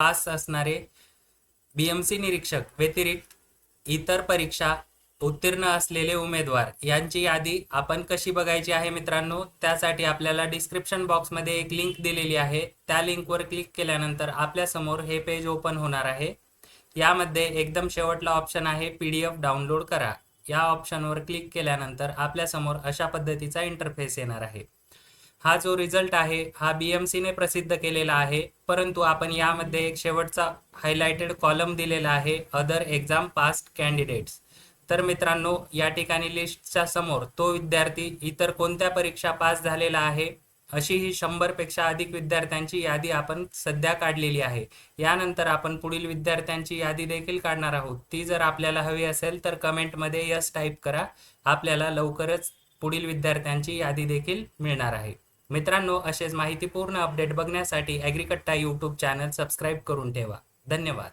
Pass असणारे BMC निरीक्षक व्यतिरिक्त इतर परीक्षा उत्तीर्ण असलेले उमेदवार यांची यादी आपण कशी बघायची आहे मित्रांनो? त्यासाठी आपल्याला डिस्क्रिप्शन बॉक्समध्ये एक लिंक दिलेली आहे. त्या लिंकवर क्लिक केल्यानंतर आपल्यासमोर हे पेज ओपन होणार आहे. यामध्ये एकदम शेवटला ऑप्शन आहे पी डी एफ डाउनलोड करा. या ऑप्शनवर क्लिक केल्यानंतर आपल्यासमोर अशा पद्धतीचा इंटरफेस येणार आहे. हा जो रिझल्ट आहे हा बी एम सीने प्रसिद्ध केलेला आहे. परंतु आपण यामध्ये एक शेवटचा हायलाइटेड कॉलम दिलेला आहे अदर एक्झाम पास्ट कॅन्डिडेट्स तर मित्रांनो या ठिकाणी लिस्टच्या समोर तो विद्यार्थी इतर कोणत्या परीक्षा पास झालेला आहे अशी ही शंभरपेक्षा अधिक विद्यार्थ्यांची यादी आपण सध्या काढलेली आहे. यानंतर आपण पुढील विद्यार्थ्यांची यादी देखील काढणार आहोत. ती जर आपल्याला हवी असेल तर कमेंटमध्ये यस टाईप करा. आपल्याला लवकरच पुढील विद्यार्थ्यांची यादी देखील मिळणार आहे. मित्रांनो असेच माहितीपूर्ण अपडेट बघण्यासाठी ॲग्रिकट्टा यूट्यूब चॅनल सबस्क्राईब करून ठेवा. धन्यवाद.